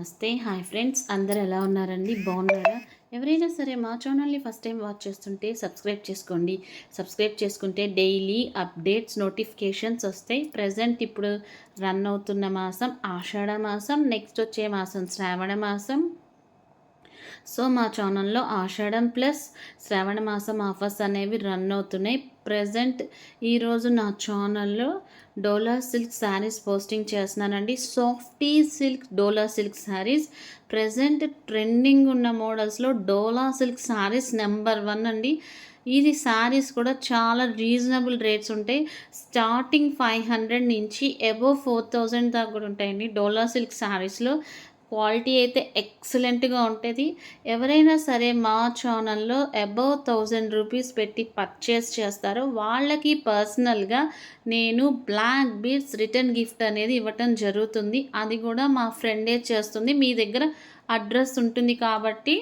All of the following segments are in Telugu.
నమస్తే హాయ్ ఫ్రెండ్స్. అందరు ఎలా ఉన్నారండి? బాగున్నారా? ఎవరైనా సరే మా ఛానల్ని ఫస్ట్ టైం వాచ్ చేస్తుంటే సబ్స్క్రైబ్ చేసుకోండి. సబ్స్క్రైబ్ చేసుకుంటే డైలీ అప్డేట్స్ నోటిఫికేషన్స్ వస్తాయి. ప్రజెంట్ ఇప్పుడు రన్ అవుతున్న మాసం ఆషాఢ మాసం నెక్స్ట్ వచ్చే మాసం శ్రావణ మాసం. సో మా ఛానల్లో ఆషాఢం ప్లస్ శ్రావణ మాసం ఆఫర్స్ అనేవి రన్ అవుతున్నాయి. ప్రజెంట్ ఈరోజు నా ఛానల్లో డోలా సిల్క్ శారీస్ పోస్టింగ్ చేస్తున్నానండి. Softy silk Dola silk saris. Present trending ఉన్న మోడల్స్లో Dola silk saris number one అండి. ఇది శారీస్ కూడా చాలా రీజనబుల్ రేట్స్ ఉంటాయి. స్టార్టింగ్ ఫైవ్ హండ్రెడ్ నుంచి అబోవ్ ఫోర్ థౌజండ్ దాకా కూడా ఉంటాయండి డోలా సిల్క్ శారీస్లో. క్వాలిటీ అయితే ఎక్సలెంట్గా ఉంటుంది. ఎవరైనా సరే మా ఛానల్లో అబౌవ్ థౌజండ్ రూపీస్ పెట్టి పర్చేస్ చేస్తారో వాళ్ళకి పర్సనల్గా నేను బ్లాక్ బీడ్స్ రిటర్న్ గిఫ్ట్ అనేది ఇవ్వటం జరుగుతుంది. అది కూడా మా ఫ్రెండే చేస్తుంది. మీ దగ్గర అడ్రస్ ఉంటుంది కాబట్టి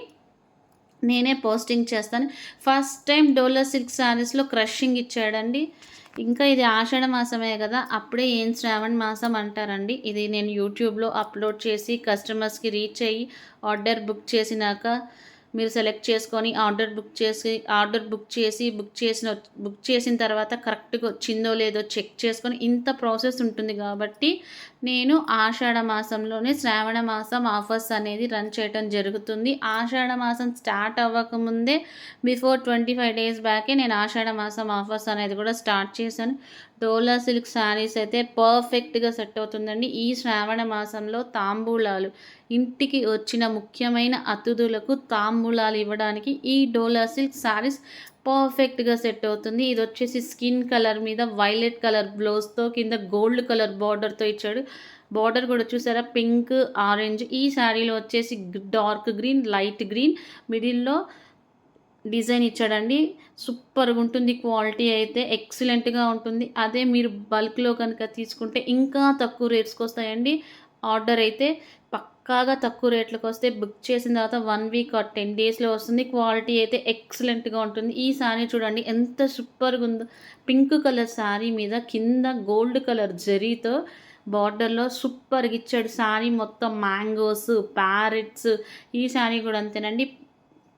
నేనే పోస్టింగ్ చేస్తాను. ఫస్ట్ టైం డోలో సిల్క్ శారీస్లో క్రషింగ్ ఇచ్చాడండి. ఇంకా ఇది ఆషాఢ మాసమే కదా అప్పుడే ఏం శ్రావణ మాసం అంటారండి. ఇది నేను యూట్యూబ్లో అప్లోడ్ చేసి కస్టమర్స్కి రీచ్ అయ్యి ఆర్డర్ బుక్ చేసినాక మీరు సెలెక్ట్ చేసుకొని ఆర్డర్ బుక్ చేసి ఆర్డర్ బుక్ చేసి బుక్ చేసిన బుక్ చేసిన తర్వాత కరెక్ట్గా వచ్చిందో లేదో చెక్ చేసుకొని ఇంత ప్రాసెస్ ఉంటుంది కాబట్టి నేను ఆషాఢ మాసంలోనే శ్రావణ మాసం ఆఫర్స్ అనేది రన్ చేయడం జరుగుతుంది. ఆషాఢ మాసం స్టార్ట్ అవ్వకముందే బిఫోర్ ట్వంటీ ఫైవ్ డేస్ బ్యాకే నేను ఆషాఢ మాసం ఆఫర్స్ అనేది కూడా స్టార్ట్ చేశాను. డోలా సిల్క్ శారీస్ అయితే పర్ఫెక్ట్గా సెట్ అవుతుందండి. ఈ శ్రావణ మాసంలో తాంబూలాలు ఇంటికి వచ్చిన ముఖ్యమైన అతిథులకు తాంబూలాలు ఇవ్వడానికి ఈ డోలా సిల్క్ శారీస్ పర్ఫెక్ట్గా సెట్ అవుతుంది. ఇది వచ్చేసి స్కిన్ కలర్ మీద వైలెట్ కలర్ బ్లౌజ్తో కింద గోల్డ్ కలర్ బార్డర్తో ఇచ్చాడు. బార్డర్ కూడా చూసారా? Pink orange. ఈ శారీలో వచ్చేసి డార్క్ గ్రీన్ లైట్ గ్రీన్. మిడిల్లో డిజైన్ ఇచ్చాడండి. సూపర్గా ఉంటుంది. క్వాలిటీ అయితే ఎక్సలెంట్గా ఉంటుంది. అదే మీరు బల్క్లో కనుక తీసుకుంటే ఇంకా తక్కువ రేట్స్కి వస్తాయండి ఆర్డర్ అయితే పక్కాగా తక్కువ రేట్లకు వస్తే బుక్ చేసిన తర్వాత వన్ వీక్ ఆర్ టెన్ డేస్లో వస్తుంది. క్వాలిటీ అయితే ఎక్సలెంట్గా ఉంటుంది. ఈ శారీ చూడండి ఎంత సూపర్గా ఉందో. పింక్ కలర్ శారీ మీద కింద గోల్డ్ కలర్ జరీతో బార్డర్లో సూపర్గా ఇచ్చాడు శారీ మొత్తం మ్యాంగోస్ ప్యారెట్స్ ఈ శారీ కూడా అంతేనండి.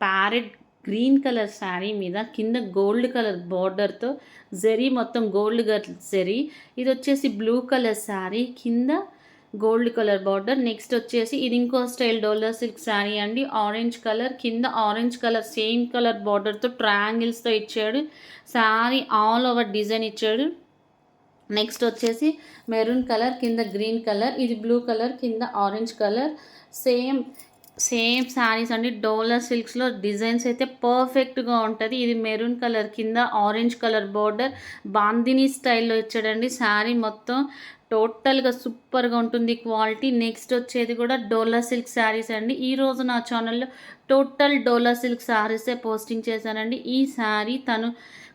ప్యారెట్ గ్రీన్ కలర్ శారీ మీద కింద గోల్డ్ కలర్ బార్డర్తో జరీ మొత్తం గోల్డ్ కలర్ జరీ. ఇది వచ్చేసి బ్లూ కలర్ శారీ కింద గోల్డ్ కలర్ బార్డర్. నెక్స్ట్ వచ్చేసి ఇది ఇంకో స్టైల్ డోలర్ సిల్క్ శారీ అండి. ఆరెంజ్ కలర్ కింద ఆరెంజ్ కలర్ సేమ్ కలర్ బార్డర్తో ట్రయాంగిల్స్తో ఇచ్చాడు. శారీ ఆల్ ఓవర్ డిజైన్ ఇచ్చాడు. నెక్స్ట్ వచ్చేసి మెరూన్ కలర్ కింద గ్రీన్ కలర్ ఇది బ్లూ కలర్ కింద orange colour. Same same saris అండి. డోలర్ సిల్క్స్లో డిజైన్స్ అయితే పర్ఫెక్ట్గా ఉంటుంది. ఇది మెరూన్ కలర్ కింద ఆరెంజ్ కలర్ బార్డర్. బాందిని స్టైల్లో ఇచ్చాడండి. శారీ మొత్తం టోటల్గా సూపర్గా ఉంటుంది క్వాలిటీ. నెక్స్ట్ వచ్చేది కూడా డోలా సిల్క్ శారీస్ అండి. ఈరోజు నా ఛానల్లో టోటల్ డోలా సిల్క్ శారీసే పోస్టింగ్ చేశానండి. ఈ శారీ తను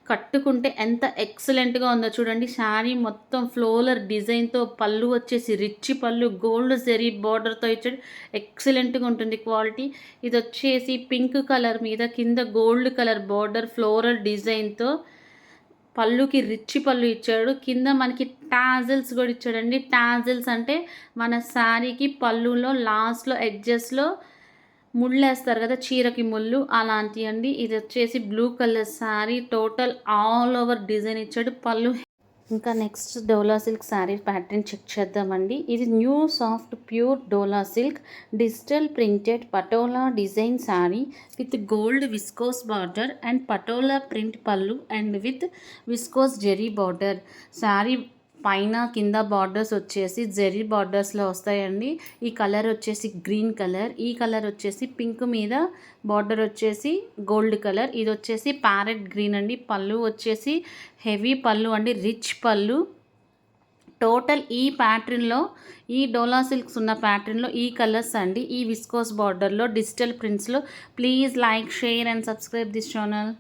కట్టుకుంటే ఎంత ఎక్సలెంట్గా ఉందో చూడండి. శారీ మొత్తం ఫ్లోలర్ డిజైన్తో పళ్ళు వచ్చేసి రిచ్ పళ్ళు గోల్డ్ జెరీ బార్డర్తో ఇచ్చాడు. ఎక్సలెంట్గా ఉంటుంది క్వాలిటీ. ఇది వచ్చేసి పింక్ కలర్ మీద కింద గోల్డ్ కలర్ బార్డర్ ఫ్లోరల్ డిజైన్తో పళ్ళుకి రిచ్ పళ్ళు ఇచ్చాడు. కింద మనకి టాజిల్స్ కూడా ఇచ్చాడండి. టాజిల్స్ అంటే మన శారీకి పళ్ళులో లాస్ట్లో ఎడ్జెస్లో ముళ్ళు వేస్తారు కదా చీరకి ముళ్ళు అలాంటి అండి. ఇది వచ్చేసి blue colour sari total all over design ఇచ్చాడు. పళ్ళు ఇంకా next Dola silk sari pattern check చేద్దామండి. ఇది new soft pure Dola silk digital printed patola design sari with gold viscose border and patola print pallu and with viscose zari border sari పైన కింద బార్డర్స్ వచ్చేసి జెరీ బార్డర్స్లో వస్తాయండి. ఈ కలర్ వచ్చేసి గ్రీన్ కలర్ ఈ కలర్ వచ్చేసి పింక్ మీద బార్డర్ వచ్చేసి గోల్డ్ కలర్ ఇది వచ్చేసి ప్యారెట్ గ్రీన్ అండి. పళ్ళు వచ్చేసి హెవీ పళ్ళు అండి రిచ్ పళ్ళు. టోటల్ ఈ ప్యాటర్న్లో ఈ డోలా సిల్క్స్ ఉన్న ప్యాటర్న్లో ఈ కలర్స్ అండి. ఈ విస్కోస్ బార్డర్లో digital ప్రింట్స్లో please like share and subscribe this channel